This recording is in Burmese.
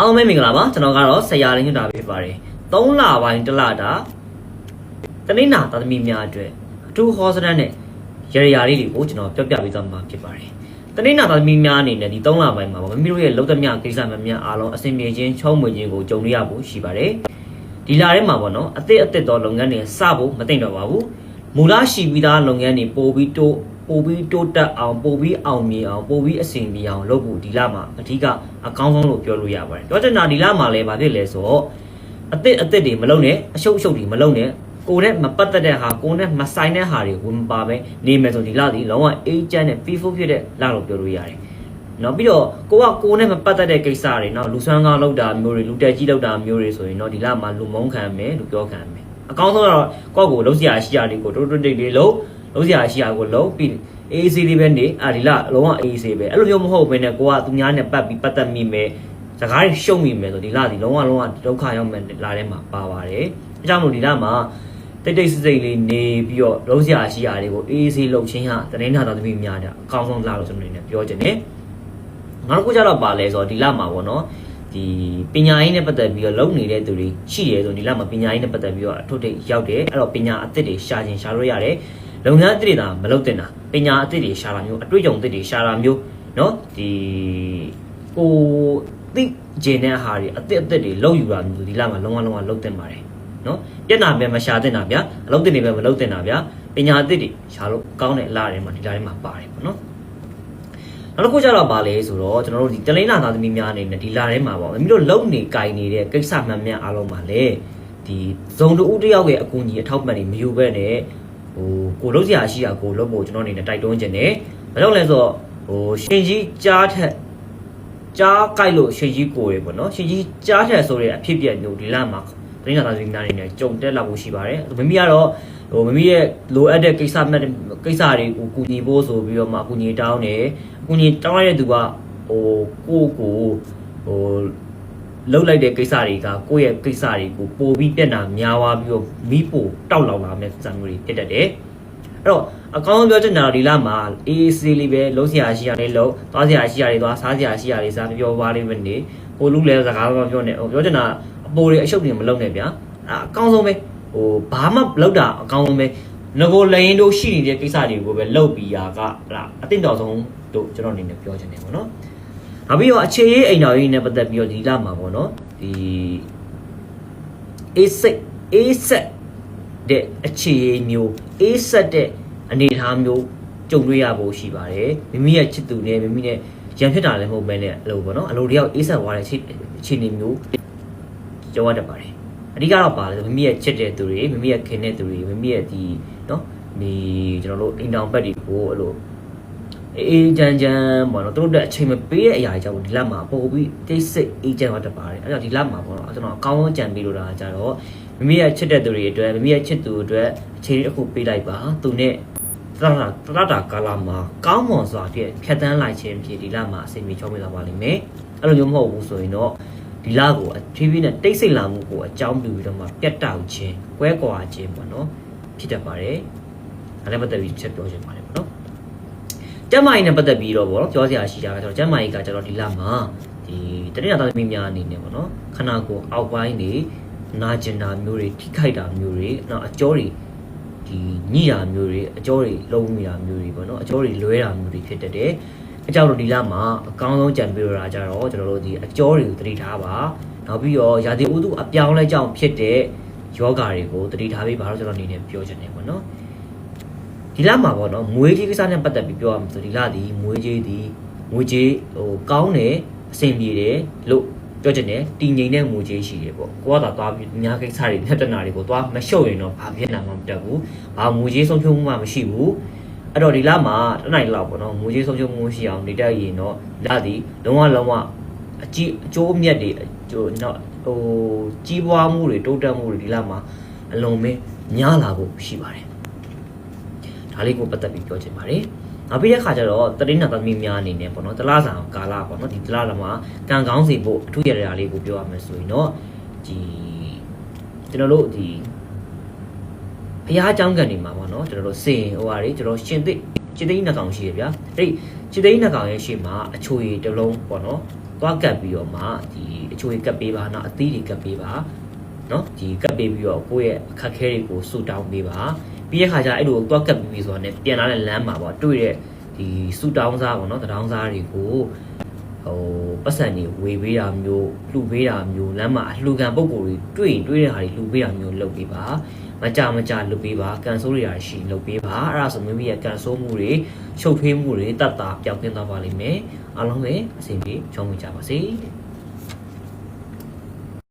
အောင်မဲမင်္ဂလာပါကျွန်တော်ကတော့ဆရာရင်းညွှန်တာဖြစ်ပါတယ်3လပိုင်းတစ်လတာတနင်္လာသားသမီးများအတွက်အထူးဟောစတန်နဲ့ရရရာလေးတွေကိုကျွန်တော်ပြောပြပေးသွားမှာဖြစ်ပါတယ်တနင်္လာသားသမီးများအနေနဲ့ဒီ3လပိုင်းမှာပေါ့မိမိတို့ရဲ့လုံသမျှကိစ္စမှန်များအားလုံးအဆင်ပြေခြင်းချုံးမွေခြင်းကိုကြုံရရဖို့ရှိပါတယ်ဒီလာထဲမှာပေါ့နော်အသစ်အသစ်သောလုပ်ငန်းတွေစဖို့မသိတော့ပါဘူးမူလရှိပြီးသားလုပ်ငန်းတွေပို့ပြီးတိုး ပို့ပြီးတိုးတက်အောင်ပို့ပြီးအောင်မြင်အောင်ပို့ပြီးအဆင်ပြေအောင်လုပ်ဖို့ဒီလမှာအဓိကအကောင်းဆုံးလို့ပြောလို့ရပါတယ်ပြောချင်တာဒီလမှာလည်းဗာဖြစ်လဲဆိုတော့အသစ်အသစ်တွေမလုပ်နဲ့အရှုပ်အရှုပ်တွေမလုပ်နဲ့ကိုယ်နဲ့မပတ်သက်တဲ့ဟာကိုယ်နဲ့မဆိုင်တဲ့ဟာတွေဝင်မပါပဲနေမယ်ဆိုဒီလဒီလုံးဝအေးချမ်းတဲ့ peaceful ဖြစ်တဲ့လလို့ပြောလို့ရတယ်နော်ပြီးတော့ကိုကကိုယ်နဲ့မပတ်သက်တဲ့ကိစ္စတွေနော်လူဆွမ်းကားလောက်တာမျိုးတွေလူတက်ကြီးလောက်တာမျိုးတွေဆိုရင်တော့ဒီလမှာလူမုန်းခံမယ်လူပြောခံမယ်အကောင်းဆုံးကတော့ကိုယ့်ကိုလုံးစရာရှိတာတွေကိုတိုးတိုးတိတ်တိတ်လုံး လုံးစရာရှိတာကိုလုံးပြီးအေးဆေးလေးပဲနေအာဒီလအလုံးဝအေးဆေးပဲအဲ့လိုမျိုးမဟုတ်ဘဲနဲ့ကိုကသူများနဲ့ပတ်ပြီးပတ်သက်မိမယ်စကားတွေရှုံမိမယ်ဆိုဒီလဒီလုံးဝလုံးဝဒုက္ခရောက်မယ်လာထဲမှာပါပါတယ်အဲကြောင့်မို့ဒီလမှာတိတ်တိတ်စိတ်စိတ်လေးနေပြီးတော့လုံးစရာရှိတာတွေကိုအေးဆေးလုပ်ချင်းဟာတရင်နာတော်သမီးများတဲ့အကောင်းဆုံးလာလို့ကျွန်တော်အနေနဲ့ပြောချင်တယ်ငါတို့ကကြတော့ပါလဲဆိုတော့ဒီလမှာပေါ့နော်ဒီပညာရေးနဲ့ပတ်သက်ပြီးတော့လုပ်နေတဲ့သူတွေရှိရဲဆိုဒီလမှာပညာရေးနဲ့ပတ်သက်ပြီးတော့အထုပ်ထိပ်ရောက်တယ်အဲ့တော့ပညာအသစ်တွေရှာခြင်းရှာလို့ရတယ် လုပ်ငန်းအသစ်တွေဒါမလုပ်တင်တာပညာအသစ်တွေရှာတာမျိုးအတွေ့အကြုံအသစ်တွေရှာတာမျိုးเนาะဒီကိုသိကျင်တဲ့ဟာတွေအသစ်အသစ်တွေလုပ်ယူတာမျိုးဒီလမှာလုံးဝလုံးဝလုပ်တင်ပါတယ်เนาะပြက်နာပဲမရှာတင်တာဗျာအလုပ်တင်တွေပဲမလုပ်တင်တာဗျာပညာအသစ်တွေရှာလို့ကောင်းတဲ့အလားတွေမှာဒီလားတွေမှာပါတယ်ပေါ့နော်နောက်တစ်ခုကျတော့ပါလေဆိုတော့ကျွန်တော်တို့ဒီတလိန်းလာသားသမီးများအနေနဲ့ဒီလာထဲမှာပေါ့မိမိတို့လုံနေကြိုင်နေတဲ့ကိစ္စမှန်မှန်အားလုံးပါလေဒီဇုံတူဦးတယောက်ရဲ့အကူအညီအထောက်ပံ့တွေမယူဘဲနဲ့ ဟိုကိုလုံးစရာရှိတာကိုလုံးဖို့ကျွန်တော်အနေနဲ့တိုက်တွန်းခြင်းတယ်ဘာကြောင့်လဲဆိုတော့ဟိုရှင်ကြီးကြားထက်ကြားကြိုက်လို့ရှင်ကြီးကိုရယ်ပေါ့နော်ရှင်ကြီးကြားထက်ဆိုတဲ့အဖြစ်အပျက်မျိုးဒီလမှာတလိန်းလာသားသမီးများအနေနဲ့ကြုံတက်လာဖို့ရှိပါတယ်မမီကတော့ဟိုမမီရဲ့လိုအပ်တဲ့ကိစ္စမဲ့ကိစ္စတွေကိုကူညီဖို့ဆိုပြီးတော့မှအကူအညီတောင်းတယ်အကူအညီတောင်းလိုက်တဲ့သူကဟိုကိုကိုဟို လှုပ်လိုက်တဲ့ကိစ္စတွေကကိုယ့်ရဲ့ကိစ္စတွေကိုပိုပြီးပြက်တာများသွားပြီးတော့မိပိုတောက်လောင်လာမယ့်စံမျိုးတွေဖြစ်တတ်တယ်အဲ့တော့အကောင်းဆုံးပြောချင်တာဒီလမှာအေးဆေးလေးပဲလုံးစရာရှိရတယ်လုံးသွားစရာရှိရတယ်သွားစားစရာရှိရတယ်စားပြောပါလိမ့်မယ်နေကိုလူလည်းစကားမပြောနဲ့ဟိုပြောချင်တာအပိုတွေအရှုပ်တွေမလုပ်နဲ့ဗျာအဲ့အကောင်းဆုံးပဲဟိုဘာမှလောက်တာအကောင်းဆုံးပဲငကိုလရင်တို့ရှိနေတဲ့ကိစ္စတွေကိုပဲလုပ်ပြီးတာကဟလာအတင်တော်ဆုံးတို့ကျွန်တော်အနေနဲ့ပြောချင်တယ်ပေါ့နော် နောက်ပြီးတော့အခြေရေးအိမ်တော်ရေးနဲ့ပတ်သက်ပြီးတော့ဒီလမှာပေါ့နော်ဒီအေးစိတ်အေးဆက်တဲ့အခြေရေးမျိုးအေးဆက်တဲ့အနေအထားမျိုးကြုံတွေ့ရဖို့ရှိပါတယ်မိမိရဲ့ချစ်သူနဲ့မိမိနဲ့ရံဖြစ်တာလည်းမဟုတ်ဘဲနဲ့အလိုပေါ့နော်အလိုတယောက်အေးဆက်သွားတဲ့အခြေအခြေအနေမျိုးကြုံရတတ်ပါတယ်အဓိကတော့ပါလေမိမိရဲ့ချစ်တဲ့သူတွေမိမိရဲ့ခင်တဲ့သူတွေမိမိရဲ့ဒီနော်ဒီကျွန်တော်တို့အိမ်တောင်ဘက်တွေကိုအဲ့လို အေးချမ်းချမ်းပေါ့နော်သူတို့တဲ့အချိန်မပေးတဲ့အရာတွေကြောင့်ဒီလမှာပို့ပြီးတိတ်ဆိတ်အေးချမ်းသွားတတ်ပါတယ်အဲ့တော့ဒီလမှာပေါ့နော်ကျွန်တော်အကောင်းဆုံးကြံပေးလို့တာကြတော့မိမိရဲ့ချစ်တဲ့သူတွေအတွက်မိမိရဲ့ချစ်သူအတွက်အချိန်တစ်ခုပေးလိုက်ပါသူနဲ့တရတာတရတာကာလာမှာကောင်းမွန်စွာဖြင့်ဖြတ်တန်းလိုက်ခြင်းဖြင့်ဒီလမှာအစီအမီချောင်းပေးလာပါလိမ့်မယ်အဲ့လိုမျိုးမဟုတ်ဘူးဆိုရင်တော့ဒီလကိုအဖြည်းဖြည်းနဲ့တိတ်ဆိတ်လာမှုကိုအကြောင်းပြုပြီးတော့မှပြတ်တောက်ခြင်းကွဲကွာခြင်းပေါ့နော်ဖြစ်တတ်ပါတယ်အဲ့ဒါပတ်သက်ပြီးချက်ပြောချင်ပါတယ်ပေါ့နော်ကျ မ်းမာရေးနဲ့ပတ်သက်ပြီးတော့ဗောနော်ပြောစရာရှိတာကကျွန်တော်ကျမ်းမာရေးကကျွန်တော်ဒီလမှာဒီတတိယသားသမီးများအနေနဲ့ဗောနော်ခန္ဓာကိုယ်အောက်ပိုင်းနေနာကျင်တာမျိုးတွေထိခိုက်တာမျိုးတွေနောက်အကျောတွေဒီညိတာမျိုးတွေအကျောတွေလုံးမိတာမျိုးတွေဗောနော်အကျောတွေလွဲတာမျိုးတွေဖြစ်တတ်တယ်အကြောင်းတို့ဒီလမှာအကောင်းဆုံးကြံပြီးတော့ကြတော့ကျွန်တော်တို့ဒီအကျောတွေကိုသတိထားပါနောက်ပြီးတော့ရာသီဥတုအပြောင်းလဲကြောင့်ဖြစ်တဲ့ယောဂါတွေကိုသတိထားပြီးပါတော့ကျွန်တော်အနေနဲ့ပြောချင်တယ်ဗောနော် ဒီလမှာပေါ့နော်မွေးကြီးကိစ္စနဲ့ပတ်သက်ပြီးပြောရမှာဆိုဒီလဒီမွေးကြီးဒီမွေးကြီးဟိုကောင်းတယ်အဆင်ပြေတယ်လို့ပြောချင်တယ်တည်ငြိမ်တဲ့မွေးကြီးရှိတယ်ပေါ့ကိုကသာသွားပြီးအများကိစ္စတွေလက်တနာတွေကိုသွားမရှုပ်ရင်တော့ဘာဖြစ်နာမှမတက်ဘူးဘာမွေးကြီးဆုံးဖြုံးမှုမှမရှိဘူးအဲ့တော့ဒီလမှာတနိုင်လောက်ပေါ့နော်မွေးကြီးဆုံးဖြုံးမှုရှိအောင်နေတတ်ရင်တော့လဒီလုံးဝလုံးဝအကြည့်အကျိုးအမြတ်တွေဟိုနော်ဟိုကြီးပွားမှုတွေတိုးတက်မှုတွေဒီလမှာအလုံးပဲများလာဖို့ရှိပါတယ် ဒါလေးကိုပတ်သက်ပြီးပြောချင်ပါတယ်။နောက်ပြီးတဲ့ခါကျတော့တတိနာသမီးများအနေနဲ့ပေါ့နော်တလားဆောင်ကာလာပေါ့နော်ဒီတလားလမှာကံကောင်းစီဖို့အထူးရရလေးကိုပြောရမယ်ဆိုရင်တော့ဒီကျွန်တော်တို့ဒီဘုရားကျောင်းကန်နေမှာပေါ့နော်ကျွန်တော်တို့စင်ဟိုဟာတွေကျွန်တော်ရှင်သိချစ်သိန်းနှကောင်ရှိရဗျာအဲ့ဒီချစ်သိန်းနှကောင်ရဲ့ရှေ့မှာအချိုရည်တစ်လုံးပေါ့နော်ဟသွားကတ်ပြီးတော့မှဒီအချိုတွေကတ်ပေးပါနော်အသီးတွေကတ်ပေးပါနော်ဒီကတ်ပေးပြီးတော့ကိုယ့်ရဲ့အခက်ခဲတွေကိုဆူတောင်းပေးပါ ပြီးတဲ့ခါကျအဲ့လိုသွားကတ်ပြီးပြီဆိုတာနဲ့ပြန်လာတဲ့လမ်းမှာပေါ့တွေ့တဲ့ဒီဆူတောင်းစားပေါ့နော်တတောင်းစားတွေကိုဟိုပတ်စံတွေဝေပေးတာမျိုးလှူပေးတာမျိုးလမ်းမှာအလှူခံပုံကိုယ်တွေတွေ့ရင်တွေ့တဲ့ဟာတွေလှူပေးတာမျိုးလုပ်ပေးပါမကြမကြလှူပေးပါကန်ဆိုးတွေရာရှိလှူပေးပါအဲ့ဒါဆိုမိမိရဲ့ကန်ဆိုးမှုတွေရှုပ်ထွေးမှုတွေတတ်တာပျောက်ကင်းသွားပါလိမ့်မယ်အားလုံးပဲအဆင်ပြေချောင်းဝင်ကြပါစေ